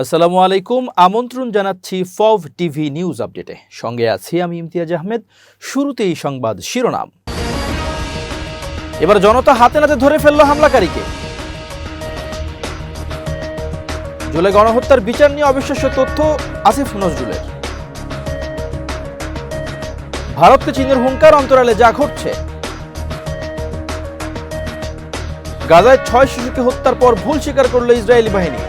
আসসালামু আলাইকুম, আমন্ত্রণ জানাচ্ছি ফভ টিভি নিউজ আপডেটে। সঙ্গে আছি আমি ইমতিয়াজ আহমেদ। শুরুতেই সংবাদ শিরোনাম। এবার জনতা হাতে নাতে ধরে ফেলল হামলাকারীকে। জুলাই গণহত্যার বিচার নিয়ে অবিশ্বাস্য তথ্য আসিফ নজরুলের। ভারতকে চীনের হুঙ্কার অন্তরালে যা ঘটছে। গাজায় ছয় শিশুকে হত্যার পর ভুল স্বীকার করল ইসরায়েলি বাহিনী।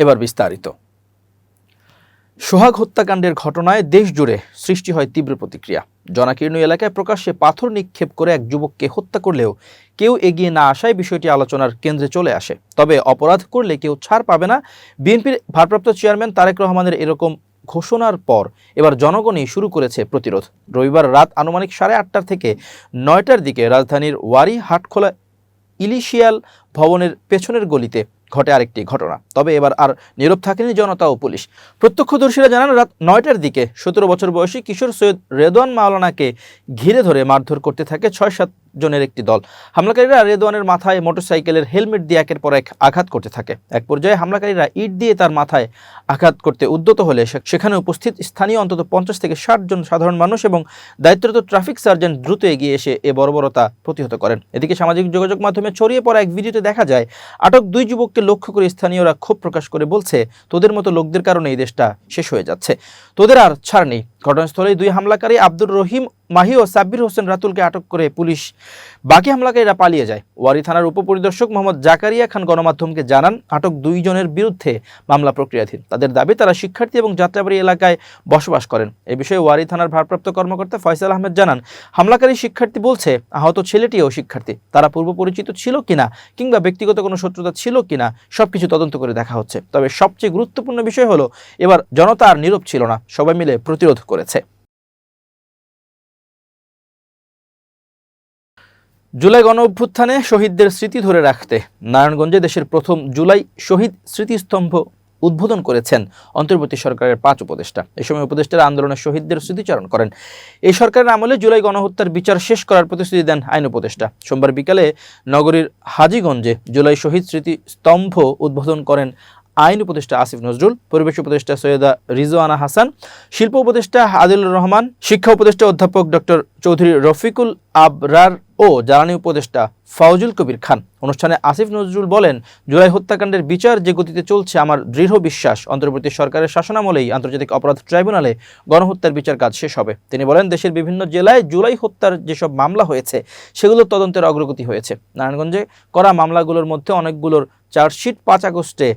এবার বিস্তারিত। সোহাগ হত্যাকাণ্ডের ঘটনায় দেশ জুড়ে সৃষ্টি হয় তীব্র প্রতিক্রিয়া। জনাকীর্ণ এলাকায় প্রকাশ্যে পাথর নিক্ষেপ করে এক যুবককে হত্যা করলেও কেউ এগিয়ে না আসায় বিষয়টি আলোচনার কেন্দ্রে চলে আসে। তবে অপরাধ করলে কেউ ছাড় পাবে না। বিএনপির ভারপ্রাপ্ত চেয়ারম্যান তারেক রহমানের এরকম ঘোষণার পর এবার জনগণই শুরু করেছে প্রতিরোধ। রবিবার রাত আনুমানিক সাড়ে আটটার থেকে নয়টার দিকে রাজধানীর ওয়ারি হাটখোলা ইলিশিয়াল ভবনের পেছনের গলিতে ঘটে আরেকটি ঘটনা। তবে এবার আর নীরব থাকেনি জনতা ও পুলিশ। প্রত্যক্ষদর্শীরা জানান, রাত নয়টার দিকে সতেরো বছর বয়সী কিশোর সৈয়দ রেদওয়ান মাওলানাকে ঘিরে ধরে মারধর করতে থাকে ছয় সাত জনের একটি দল। হামলাকারীরা রেদওয়ানের মাথায় মোটরসাইকেলের হেলমেট দিয়ে একের পর এক আঘাত করতে থাকে। এক পর্যায়ে হামলাকারীরা ইট দিয়ে তার মাথায় আঘাত করতে উদ্যত হলে সেখানে উপস্থিত স্থানীয় অন্তত পঞ্চাশ থেকে ষাট জন সাধারণ মানুষ এবং দায়িত্বরত ট্রাফিক সার্জেন্ট দ্রুত এগিয়ে এসে এ বর্বরতা প্রতিহত করেন। এদিকে সামাজিক যোগাযোগ মাধ্যমে ছড়িয়ে পড়া এক ভিডিওতে দেখা যায়, আটক দুই যুবককে লক্ষ্য করে স্থানীয়রা ক্ষোভ প্রকাশ করে বলছে, তোদের মতো লোকদের কারণে এই দেশটা শেষ হয়ে যাচ্ছে। তোদের আর ছাড় নেই। ঘটনাস্থলে দুই হামলাকারী আব্দুর রহিম মাহি ও সাব্বির হোসেন রাতুলকে আটক করে পুলিশ বাকি হামলাকারীরা পালিয়ে যায়। ওয়ারি থানার উপপরিদর্শক মোহাম্মদ জাকারিয়া খান গণমাধ্যমকে জানান, আটক দুইজনের বিরুদ্ধে মামলা প্রক্রিয়াধীন। তাদের দাবি, তারা শিক্ষার্থী এবং যাত্রাবাড়ি এলাকায় বসবাস করেন। এ বিষয়ে ওয়ারি থানার ভারপ্রাপ্ত কর্মকর্তা ফয়সাল আহমেদ জানান, হামলাকারী শিক্ষার্থী বলছে, আহত ছেলেটিও শিক্ষার্থী। তারা পূর্ব পরিচিত ছিল কিনা কিংবা ব্যক্তিগত কোনো শত্রুতা ছিল কিনা সব কিছু তদন্ত করে দেখা হচ্ছে। তবে সবচেয়ে গুরুত্বপূর্ণ বিষয় হলো, এবার জনতা আর নীরব ছিল না। সবাই মিলে প্রতিরোধ করেছে। জুলাই গণ অভ্যুত্থানে শহীদদের স্মৃতি ধরে রাখতে নারায়ণগঞ্জে দেশের প্রথম জুলাই শহীদ স্মৃতিস্তম্ভ উদ্বোধন করেছেন অন্তর্বর্তী সরকারের পাঁচ উপদেষ্টা। এ সময় উপদেষ্টারা আন্দোলনের শহীদদের স্মৃতিচারণ করেন। এই সরকারের আমলে জুলাই গণহত্যার বিচার শেষ করার প্রতিশ্রুতি দেন আইন উপদেষ্টা। সোমবার বিকালে নগরীর হাজীগঞ্জে জুলাই শহীদ স্মৃতিস্তম্ভ উদ্বোধন করেন আইন উপদেষ্টা আসিফ নজরুল, পরিবেশ উপদেষ্টা সৈয়দা রিজওয়ানা হাসান, শিল্প উপদেষ্টা আদিলুর রহমান, শিক্ষা উপদেষ্টা অধ্যাপক ডক্টর চৌধুরী রফিকুল আবরার ও জ্বালানি উপদেষ্টা ফাউজুল কবির খান। অনুষ্ঠানে আসিফ নজরুল বলেন, জুলাই হত্যাকাণ্ডের বিচার যে গতিতে চলছে আমার দৃঢ় বিশ্বাস, অন্তর্বর্তী সরকারের শাসনামলেই আন্তর্জাতিক অপরাধ ট্রাইব্যুনালে গণহত্যার বিচার কাজ শেষ হবে। তিনি বলেন, দেশের বিভিন্ন জেলায় জুলাই হত্যার যেসব মামলা হয়েছে সেগুলোর তদন্তের অগ্রগতি হয়েছে। নারায়ণগঞ্জে করা মামলাগুলোর মধ্যে অনেকগুলোর চার্জশিট পাঁচ আগস্টে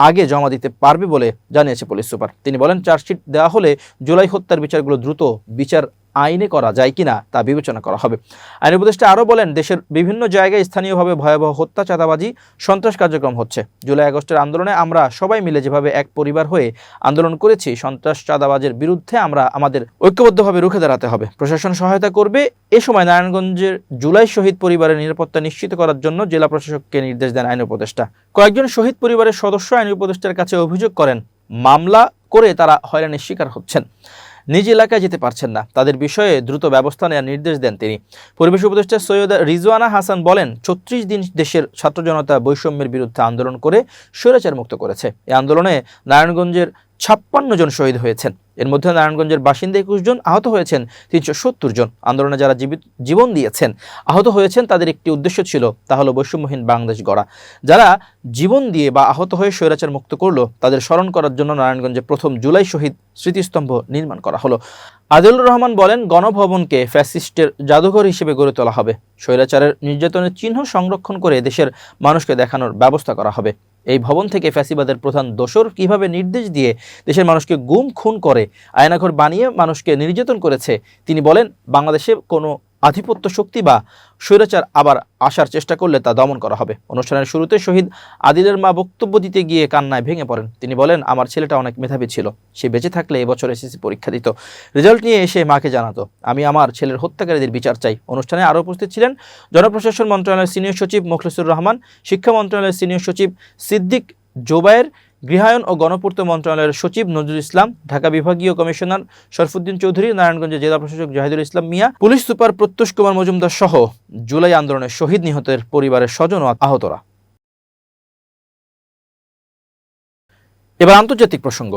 আগে জমা দিতে পারবে বলে জানিয়েছে পুলিশ সুপার। তিনি বলেন, চার্জশিট দেওয়া হলে জুলাই হত্যার বিচারগুলো দ্রুত বিচার আইনে করা যায় কিনা তা বিবেচনা করা হবে। আইন উপদেষ্টা আরও বলেন, দেশের বিভিন্ন জায়গায় স্থানীয়ভাবে ভয়াবহ হত্যা, চাঁদাবাজি, সন্ত্রাস কার্যক্রম হচ্ছে। জুলাই আগস্টের আন্দোলনে আমরা সবাই মিলে যেভাবে এক পরিবার হয়ে আন্দোলন করেছি, সন্ত্রাস, চাঁদাবাজের বিরুদ্ধে আমরা আমাদের ঐক্যবদ্ধভাবে রুখে দাঁড়াতে হবে। প্রশাসন সহায়তা করবে। এ সময় নারায়ণগঞ্জের জুলাই শহীদ পরিবারের নিরাপত্তা নিশ্চিত করার জন্য জেলা প্রশাসককে নির্দেশ দেন আইন উপদেষ্টা। কয়েকজন শহীদ পরিবারের সদস্য আইন উপদেষ্টার কাছে অভিযোগ করেন, মামলা করে তারা হয়রানির শিকার হচ্ছেন। নিজ এলাকায় যেতে পারছেন না। তাদের বিষয়ে দ্রুত ব্যবস্থা নেওয়ার নির্দেশ দেন তিনি। পরিবেশ উপদেষ্টা সৈয়দ রিজওয়ানা হাসান বলেন, ছত্রিশ দিন দেশের ছাত্র জনতা বৈষম্যের বিরুদ্ধে আন্দোলন করে স্বৈরাচার মুক্ত করেছে। এই আন্দোলনে নারায়ণগঞ্জের ছাপ্পান্ন জন শহীদ হয়েছেন। এর মধ্যে নারায়ণগঞ্জের বাসিন্দা একুশ জন, আহত হয়েছেন তিনশো সত্তর জন। আন্দোলনে যারা জীবিত জীবন দিয়েছেন, আহত হয়েছেন, তাদের একটি উদ্দেশ্য ছিল, তা হলো বৈষম্যহীন বাংলাদেশ গড়া। যারা জীবন দিয়ে বা আহত হয়ে স্বৈরাচার মুক্ত করল, তাদের স্মরণ করার জন্য নারায়ণগঞ্জে প্রথম জুলাই শহীদ স্মৃতিস্তম্ভ নির্মাণ করা হলো। আদিলুর রহমান বলেন, গণভবনকে ফ্যাসিস্টের জাদুঘর হিসেবে গড়ে তোলা হবে। স্বৈরাচারের নির্যাতনের চিহ্ন সংরক্ষণ করে দেশের মানুষকে দেখানোর ব্যবস্থা করা হবে। এই ভবন থেকে ফ্যাসিবাদের প্রধান দোষর কীভাবে নির্দেশ দিয়ে দেশের মানুষকে গুম, খুন করে, আয়নাঘর বানিয়ে মানুষকে নির্যাতন করেছে, তিনি বলেন, বাংলাদেশে কোনো আধিপত্য শক্তি বা স্বৈরাচার আবার আসার চেষ্টা করলে তা দমন করা হবে। অনুষ্ঠানের শুরুতে শহীদ আদিলের মা বক্তব্য দিতে গিয়ে কান্নায় ভেঙে পড়েন। তিনি বলেন, আমার ছেলেটা অনেক মেধাবী ছিল। সে বেঁচে থাকলে এবছর এসএসসি পরীক্ষা দিত। রেজাল্ট নিয়ে এসে মাকে জানাতো, আমি আমার ছেলের হত্যাকারীদের বিচার চাই। অনুষ্ঠানে আরও উপস্থিত ছিলেন জনপ্রশাসন মন্ত্রণালয়ের সিনিয়র সচিব মুখলেসুর রহমান, শিক্ষা মন্ত্রণালয়ের সিনিয়র সচিব সিদ্দিক জোবায়ের গৃহায়ন ও গণপূর্ত মন্ত্রণালয়ের সচিব নজরুল ইসলাম, ঢাকা বিভাগীয় কমিশনার শরফুদ্দিন চৌধুরী, নারায়ণগঞ্জের জেলা প্রশাসক জাহিদুল ইসলাম মিয়া, পুলিশ সুপার প্রত্যুষ কুমার মজুমদার সহ জুলাই আন্দোলনের শহীদ নিহতের পরিবারের স্বজন ও আহতরা। এবার আন্তর্জাতিক প্রসঙ্গ।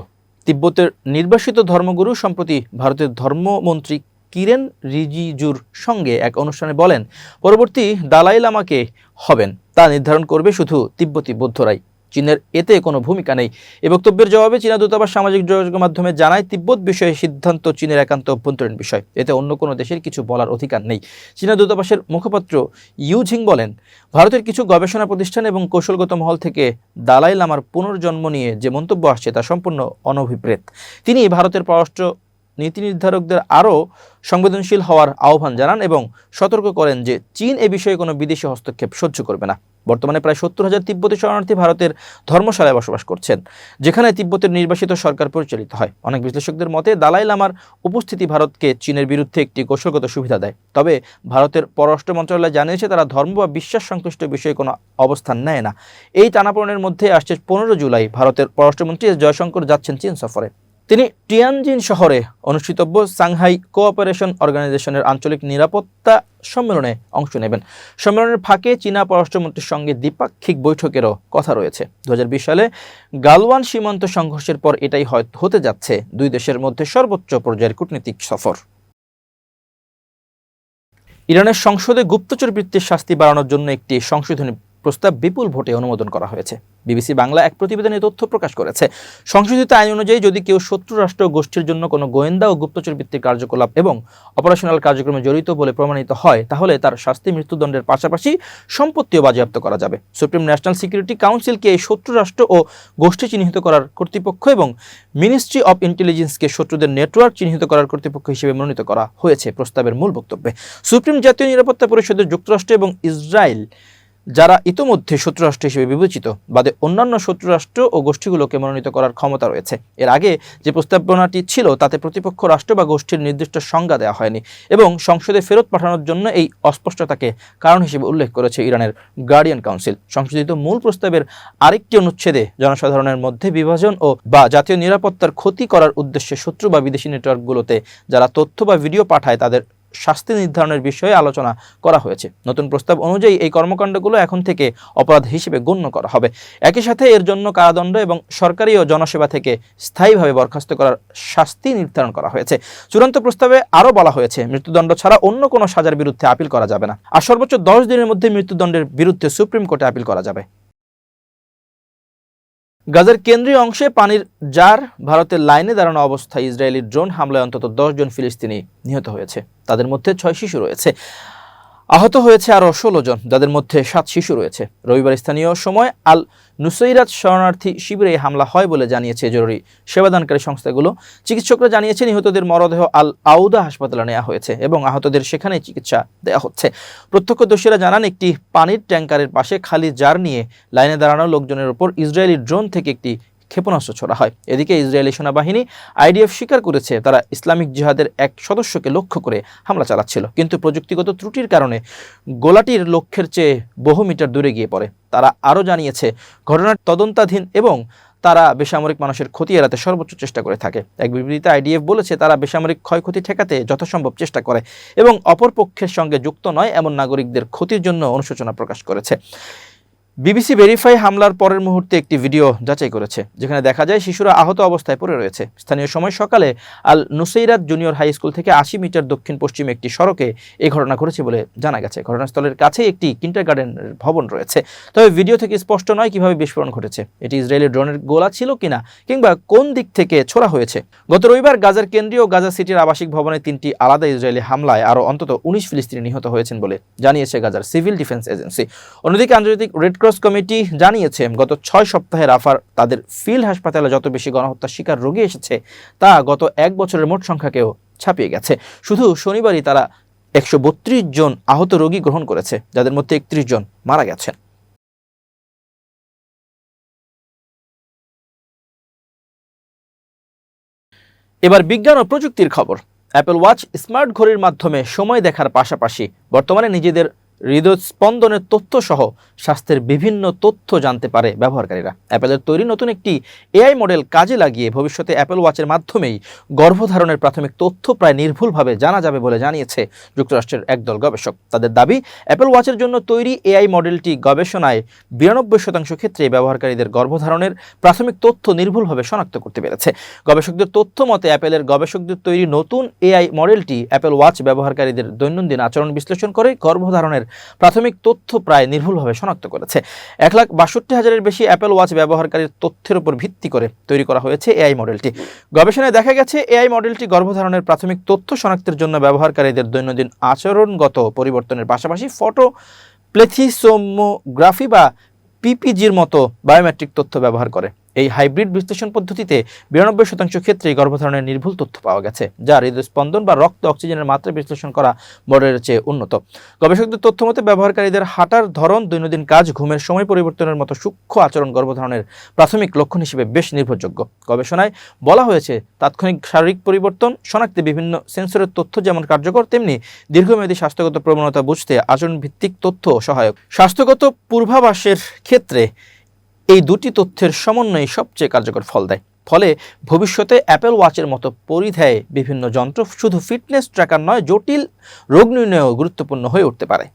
তিব্বতের নির্বাসিত ধর্মগুরু সম্প্রতি ভারতের ধর্মমন্ত্রী কিরেন রিজিজুর সঙ্গে এক অনুষ্ঠানে বলেন, পরবর্তী দালাই লামাকে হবেন। তা নির্ধারণ করবে শুধু তিব্বতী বৌদ্ধরাই। চীনের এতে কোনো ভূমিকা নেই। এ বক্তব্যের জবাবে চীনা দূতাবাস সামাজিক যোগাযোগ মাধ্যমে জানায়, তিব্বত বিষয়ে সিদ্ধান্ত চীনের একান্ত অভ্যন্তরীণ বিষয়। এতে অন্য কোনো দেশের কিছু বলার অধিকার নেই। চীনা দূতাবাসের মুখপাত্র ইউঝিং বলেন, ভারতের কিছু গবেষণা প্রতিষ্ঠান এবং কৌশলগত মহল থেকে দালাই লামার পুনর্জন্ম নিয়ে যে মন্তব্য আসছে তা সম্পূর্ণ অনভিপ্রেত। তিনি ভারতের পররাষ্ট্র নীতি নির্ধারকদের আরও সংবেদনশীল হওয়ার আহ্বান জানান এবং সতর্ক করেন যে চীন এ বিষয়ে কোনো বিদেশি হস্তক্ষেপ সহ্য করবে না। বর্তমানে প্রায় সত্তর হাজার তিব্বতী শরণার্থী ভারতের ধর্মশালায় বসবাস করছেন, যেখানে তিব্বতের নির্বাসিত সরকার পরিচালিত হয়। অনেক বিশ্লেষকদের মতে, দালাই লামার উপস্থিতি ভারতকে চীনের বিরুদ্ধে একটি কৌশলগত সুবিধা দেয়। তবে ভারতের পররাষ্ট্র মন্ত্রণালয় জানিয়েছে, তারা ধর্ম বা বিশ্বাস সংশ্লিষ্ট বিষয়ে কোনো অবস্থান নেয় না। এই টানাপোড়েনের মধ্যে আসছে পনেরো জুলাই ভারতের পররাষ্ট্রমন্ত্রী এস জয়শঙ্কর যাচ্ছেন চীন সফরে। তিনি টিয়ানজিন শহরে অনুষ্ঠিতব্য সাংহাই কোঅপারেশন অর্গানাইজেশনের আঞ্চলিক নিরাপত্তা সম্মেলনে অংশ নেবেন। সম্মেলনের ফাঁকে চীনা পররাষ্ট্রমন্ত্রীর সঙ্গে দ্বিপাক্ষিক বৈঠকেরও কথা রয়েছে। দু হাজার বিশ সালে গালওয়ান সীমান্ত সংঘর্ষের পর এটাই হতে যাচ্ছে দুই দেশের মধ্যে সর্বোচ্চ পর্যায়ের কূটনীতিক সফর। ইরানের সংসদে গুপ্তচর বৃত্তির শাস্তি বাড়ানোর জন্য একটি সংশোধনী প্রস্তাব বিপুল ভোটে অনুমোদন করা হয়েছে। বিবিসি বাংলা এক প্রতিবেদনে তথ্য প্রকাশ করেছে। সংশোধিত আইন অনুযায়ী যদি কেউ শত্রু রাষ্ট্র গোষ্ঠীর জন্য কোনো গোয়েন্দা ও গুপ্তচর ভিত্তিক কার্যকলাপ এবং অপারেশনাল কার্যক্রমে জড়িত বলে প্রমাণিত হয়, তাহলে তার শাস্তি মৃত্যুদণ্ডের পাশাপাশি সম্পত্তিও বাজেয়াপ্ত করা যাবে। সুপ্রিম ন্যাশনাল সিকিউরিটি কাউন্সিলকে এই শত্রু রাষ্ট্র ও গোষ্ঠী চিহ্নিত করার কর্তৃপক্ষ এবং মিনিস্ট্রি অব ইন্টেলিজেন্সকে শত্রুদের নেটওয়ার্ক চিহ্নিত করার কর্তৃপক্ষ হিসেবে মনোনীত করা হয়েছে প্রস্তাবের মূল বক্তব্যে। সুপ্রিম জাতীয় নিরাপত্তা পরিষদের যুক্তরাষ্ট্র এবং ইসরায়েল যারা ইতোমধ্যে শত্রুরাষ্ট্র হিসেবে বিবেচিত, বাদে অন্যান্য শত্রুরাষ্ট্র ও গোষ্ঠীগুলোকে মনোনীত করার ক্ষমতা রয়েছে। এর আগে যে প্রস্তাবনাটি ছিল, তাতে প্রতিপক্ষ রাষ্ট্র বা গোষ্ঠীর নির্দিষ্ট সংজ্ঞা দেওয়া হয়নি এবং সংসদে ফেরত পাঠানোর জন্য এই অস্পষ্টতাকে কারণ হিসেবে উল্লেখ করেছে ইরানের গার্ডিয়ান কাউন্সিল। সংশোধিত মূল প্রস্তাবের আরেকটি অনুচ্ছেদে জনসাধারণের মধ্যে বিভাজন ও বা জাতীয় নিরাপত্তার ক্ষতি করার উদ্দেশ্যে শত্রু বা বিদেশি নেটওয়ার্কগুলোতে যারা তথ্য বা ভিডিও পাঠায়, তাদের শাস্তি নির্ধারণের বিষয়ে আলোচনা করা হয়েছে। নতুন প্রস্তাব অনুযায়ী এই কর্মকাণ্ডগুলো এখন থেকে অপরাধ হিসেবে গণ্য করা হবে। একই সাথে এর জন্য কারাদণ্ড এবং সরকারি ও জনসেবা থেকে স্থায়ীভাবে বরখাস্ত করার শাস্তি নির্ধারণ করা হয়েছে। চূড়ান্ত প্রস্তাবে আরও বলা হয়েছে, মৃত্যুদণ্ড ছাড়া অন্য কোনো সাজার বিরুদ্ধে আপিল করা যাবে না। আর সর্বোচ্চ দশ দিনের মধ্যে মৃত্যুদণ্ডের বিরুদ্ধে সুপ্রিম কোর্টে আপিল করা যাবে। গাজার কেন্দ্রীয় অংশে পানির জার ভারতের লাইনে দাঁড়ানো অবস্থায় ইসরায়েলি ড্রোন হামলায় অন্তত জন ফিলিস্তিনি নিহত হয়েছে। তাদের মধ্যে ছয় শিশু রয়েছে। আহত হয়েছে আরও ষোলো জন, যাদের মধ্যে সাত শিশু রয়েছে। রবিবার স্থানীয় সময় আল নুসৈরাত শরণার্থী শিবিরে হামলা হয় বলে জানিয়েছে জরুরি সেবাদানকারী সংস্থাগুলো। চিকিৎসকরা জানিয়েছে নিহতদের মরদেহ আল আউদা হাসপাতালে নেওয়া হয়েছে এবং আহতদের সেখানে চিকিৎসা দেওয়া হচ্ছে। প্রত্যক্ষদর্শীরা জানান, একটি পানির ট্যাঙ্কারের পাশে খালি জার নিয়ে লাইনে দাঁড়ানো লোকজনের উপর ইসরায়েলি ড্রোন থেকে একটি ক্ষেপণাস্ত্র ছোড়া হয়। এদিকে ইসরায়েলি সেনাবাহিনী আইডিএফ স্বীকার করেছে, তারা ইসলামিক জিহাদের এক সদস্যকে লক্ষ্য করে হামলা চালাচ্ছিল। কিন্তু প্রযুক্তিগত ত্রুটির কারণে গোলাটির লক্ষ্যের চেয়ে বহু মিটার দূরে গিয়ে পড়ে। তারা আরও জানিয়েছে, ঘটনার তদন্তাধীন এবং তারা বেসামরিক মানুষের ক্ষতি এড়াতে সর্বোচ্চ চেষ্টা করে থাকে। এক বিবৃতিতে আইডিএফ বলেছে, তারা বেসামরিক ক্ষয়ক্ষতি ঠেকাতে যথাসম্ভব চেষ্টা করে এবং অপর পক্ষের সঙ্গে যুক্ত নয়, এমন নাগরিকদের ক্ষতির জন্য অনুশোচনা প্রকাশ করেছে। বিবিসি ভেরিফাই হামলার পরের মুহূর্তে একটি ভিডিও যাচাই করেছে, যেখানে দেখা যায় শিশুরা আহত অবস্থায় পড়ে রয়েছে। স্থানীয় সময় সকালে Al Nuseirat junior high school থেকে আশি মিটার দক্ষিণ পশ্চিমে একটি সড়কে এই ঘটনা ঘটেছে বলে জানা গেছে। ঘটনাস্থলের কাছেই একটি কিন্টার গার্ডেনের ভবন রয়েছে। তবে ভিডিও থেকে স্পষ্ট নয় কীভাবে বিস্ফোরণ ঘটেছে। এটি ইসরায়েলের ড্রোনের গোলা ছিল কিনা কিংবা কোন দিক থেকে ছোড়া হয়েছে? গত রবিবার গাজার কেন্দ্রীয় গাজা সিটির আবাসিক ভবনে তিনটি আলাদা ইসরায়েলি হামলায় আরও অন্তত উনিশ ফিলিস্তিনি নিহত হয়েছেন বলে জানিয়েছে গাজার সিভিল ডিফেন্স এজেন্সি। অন্যদিকে আন্তর্জাতিক রেড ক্রস কমিটি জানিয়েছে, গত ছয় সপ্তাহে রাফার তাদের ফিল্ড হাসপাতালে যত বেশি গণহত্যার শিকার রোগী এসেছে, তা গত এক বছরের মোট সংখ্যাকেও ছাপিয়ে গেছে। শুধু শনিবারই তারা একশো জন আহত রোগী গ্রহণ করেছে, যাদের মধ্যে একত্রিশ জন মারা গেছেন। এবার বিজ্ঞান ও প্রযুক্তির খবর। অ্যাপেল ওয়াচ স্মার্ট ঘড়ির মাধ্যমে সময় দেখার পাশাপাশি বর্তমানে নিজেদের হৃদস্পন্দনের তথ্য সহ স্বাস্থ্যের বিভিন্ন তথ্য জানতে পারে ব্যবহারকারীরা। অ্যাপেলের তৈরি নতুন একটি এআই মডেল কাজে লাগিয়ে ভবিষ্যতে অ্যাপেল ওয়াচের মাধ্যমেই গর্ভধারণের প্রাথমিক তথ্য প্রায় নির্ভুলভাবে জানা যাবে বলে জানিয়েছে যুক্তরাষ্ট্রের একদল গবেষক। তাদের দাবি, অ্যাপেল ওয়াচের জন্য তৈরি এআই মডেলটি গবেষণায় বিরানব্বই শতাংশ ক্ষেত্রে ব্যবহারকারীদের গর্ভধারণের প্রাথমিক তথ্য নির্ভুলভাবে শনাক্ত করতে পেরেছে। গবেষকদের তথ্য মতে, অ্যাপেলের গবেষকদের তৈরি নতুন এআই মডেলটি অ্যাপেল ওয়াচ ব্যবহারকারীদের দৈনন্দিন আচরণ বিশ্লেষণ করে গর্ভধারণের প্রাথমিক তথ্য প্রায় নির্ভুলভাবে শনাক্ত করেছে। এক লাখ বাষট্টি হাজারের বেশি অ্যাপেল ওয়াচ ব্যবহারকারীর তথ্যের উপর ভিত্তি করে তৈরি করা হয়েছে এআই মডেলটি। গবেষণায় দেখা গেছে, এআই মডেলটি গর্ভধারণের প্রাথমিক তথ্য শনাক্তের জন্য ব্যবহারকারীদের দৈনন্দিন আচরণগত পরিবর্তনের পাশাপাশি ফটো, প্লেথিসোমোগ্রাফি বা পিপিজির মতো বায়োমেট্রিক তথ্য ব্যবহার করে। এই হাইব্রিড বিশ্লেষণ পদ্ধতিতে বিরানব্বই শতাংশ ক্ষেত্রে গর্ভধারণের নির্ভুল তথ্য পাওয়া গেছে, যা হৃদস্পন্দন বা রক্ত অক্সিজেনের মাত্রা বিশ্লেষণ করা মডেলের চেয়ে উন্নত। গবেষকদের তথ্য মতে ব্যবহারকারীদের হাঁটার ধরন, দৈনন্দিন কাজ, ঘুমের সময় পরিবর্তনের মতো সূক্ষ্ম আচরণ গর্ভধারণের প্রাথমিক লক্ষণ হিসেবে বেশ নির্ভরযোগ্য। গবেষণায় বলা হয়েছে, তাৎক্ষণিক শারীরিক পরিবর্তন, শনাক্তে বিভিন্ন সেন্সরের তথ্য যেমন কার্যকর, তেমনি দীর্ঘমেয়াদী স্বাস্থ্যগত প্রবণতা বুঝতে আচরণ ভিত্তিক তথ্য সহায়ক। স্বাস্থ্যগত পূর্বাভাসের ক্ষেত্রে এই দুটি তথ্যের সমন্বয়ে সবচেয়ে কার্যকর ফল দেয়। ফলে ভবিষ্যতে অ্যাপেল ওয়াচের মতো পরিধেয় বিভিন্ন যন্ত্র শুধু ফিটনেস ট্র্যাকার নয়, জটিল রোগ নির্ণয়েও গুরুত্বপূর্ণ হয়ে উঠতে পারে।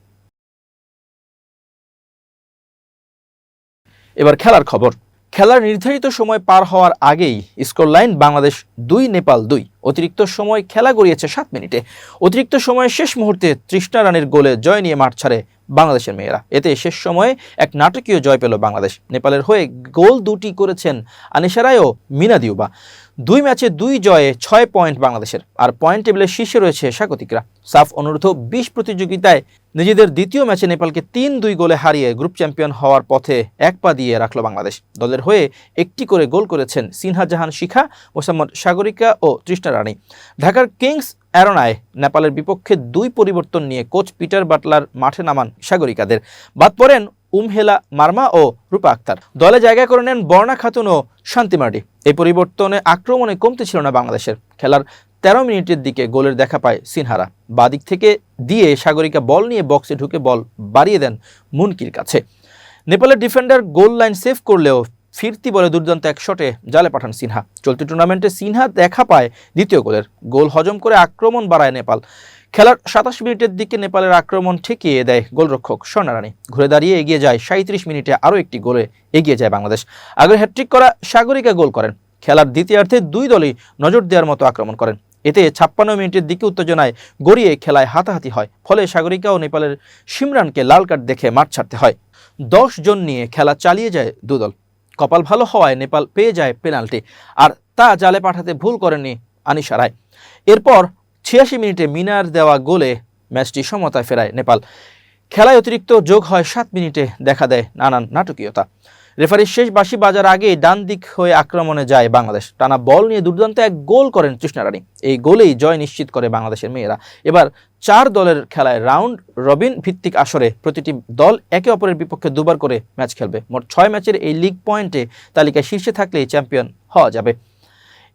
এবার খেলার খবর। খেলার নির্ধারিত সময় পার হওয়ার আগেই স্কোর লাইন বাংলাদেশ দুই, নেপাল দুই। অতিরিক্ত সময় খেলা গড়িয়েছে সাত মিনিটে। অতিরিক্ত সময়ে শেষ মুহূর্তে তৃষ্ণা রানের গোলে জয় নিয়ে মাঠ ছাড়ে বাংলাদেশের মেয়েরা। এতে শেষ সময়ে এক নাটকীয় জয় পেল বাংলাদেশ। নেপালের হয়ে গোল দুটি করেছেন আনিশা রায় ও মিনা দিউবা। দুই ম্যাচে দুই জয়ে ছয় পয়েন্ট বাংলাদেশের। আর পয়েন্ট টেবিলের শীর্ষে রয়েছে স্বাগতিকরা। সাফ অনুরোধ বিশ প্রতিযোগিতায় নিজেদের দ্বিতীয় ম্যাচে নেপালকে তিন দুই গোলে হারিয়ে গ্রুপ চ্যাম্পিয়ন হওয়ার পথে এক পা দিয়ে রাখল বাংলাদেশ। দলের হয়ে একটি করে গোল করেছেন সিনহা জাহান শিখা, মোসাম্মদ সাগরিকা ও তৃষ্ণা রানী ঢাকার কিংস অ্যারোনায় নেপালের বিপক্ষে দুই পরিবর্তন নিয়ে কোচ পিটার বাটলার মাঠে নামান সাগরিকাদের। বাদ পড়েন উমহেলা মার্মা ও রূপা আক্তার। দলে জায়গা করে নেন বর্ণা খাতুন ও শান্তি মার্ডি। এই পরিবর্তনে আক্রমণে কমতে ছিল না বাংলাদেশের। খেলার তেরো মিনিটের দিকে গোলের দেখা পায় সিনহারা। বাদিক থেকে দিয়ে সাগরিকা বল নিয়ে বক্সে ঢুকে বল বাড়িয়ে দেন মুনকির কাছে। নেপালের ডিফেন্ডার গোল লাইন সেভ করলেও ফিরতি বলে দুর্দান্ত এক শটে জালে পাঠান সিনহা। চলতি টুর্নামেন্টে সিনহা দেখা পায় দ্বিতীয় গোলের। গোল হজম করে আক্রমণ বাড়ায় নেপাল। খেলার সাতাশ মিনিটের দিকে নেপালের আক্রমণ ঠেকিয়ে দেয় গোলরক্ষক স্বর্ণারানী। ঘুরে দাঁড়িয়ে এগিয়ে যায় সাঁত্রিশ মিনিটে আরও একটি গোলে এগিয়ে যায় বাংলাদেশ। আগের হ্যাট্রিক করা সাগরিকা গোল করেন। খেলার দ্বিতীয়ার্ধে দুই দলই নজর দেওয়ার মতো আক্রমণ করেন। এতে ছাপ্পান্ন মিনিটের দিকে উত্তেজনায় গড়িয়ে খেলায় হাতাহাতি হয়। ফলে সাগরিকা ও নেপালের সিমরানকে লাল কার্ড দেখে মাঠ ছাড়তে হয়। দশ জন নিয়ে খেলা চালিয়ে যায় দুদল। কপাল ভালো হওয়ায় নেপাল পেয়ে যায় পেনাল্টি। আর তা জালে পাঠাতে ভুল করেনি আনিশা রায়। এরপর ছিয়াশি মিনিটে মিনার দেওয়া গোলে ম্যাচটি সমতায় ফেরায় নেপাল। খেলায় অতিরিক্ত যোগ হয় সাত মিনিটে, দেখা দেয় নানান নাটকীয়তা। রেফারির শেষ বাঁশি বাজার আগেই ডান দিক হয়ে আক্রমণে যায় বাংলাদেশ। টানা বল নিয়ে দুর্দান্ত এক গোল করেন কৃষ্ণারানী এই গোলেই জয় নিশ্চিত করে বাংলাদেশের মেয়েরা। এবার চার দলের খেলায় রাউন্ড রবিন ভিত্তিক আসরে প্রতিটি দল একে অপরের বিপক্ষে দুবার করে ম্যাচ খেলবে। মোট ছয় ম্যাচের এই লিগ পয়েন্টে তালিকায় শীর্ষে থাকলেই চ্যাম্পিয়ন হওয়া যাবে।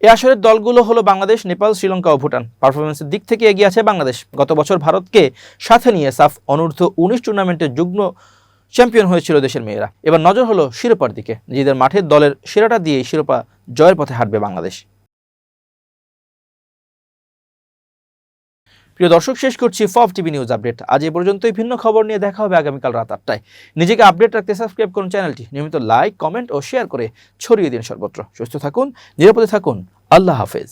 এ আসরের দলগুলো হলো বাংলাদেশ, নেপাল, শ্রীলঙ্কা ও ভুটান। পারফরমেন্সের দিক থেকে এগিয়ে আছে বাংলাদেশ। গত বছর ভারতকে সাথে নিয়ে সাফ অনূর্ধ্ব উনিশ টুর্নামেন্টে যুগ্ম চ্যাম্পিয়ন হয়েছিল দেশের মেয়েরা। এবার নজর হলো শিরোপার দিকে। নিজেদের মাঠের দলের সেরাটা দিয়েই শিরোপা জয়ের পথে হাঁটবে বাংলাদেশ। প্রিয় দর্শক, শেষ করছি ফব টিভি নিউজ আপডেট। আজ এ পর্যন্তই। ভিন্ন খবর নিয়ে দেখা হবে আগামীকাল রাত আটটায়। নিজেকে আপডেট রাখতে সাবস্ক্রাইব করুন চ্যানেলটি। নিয়মিত লাইক, কমেন্ট ও শেয়ার করে ছড়িয়ে দিন সর্বত্র। সুস্থ থাকুন, নিরাপদে থাকুন। আল্লাহ হাফেজ।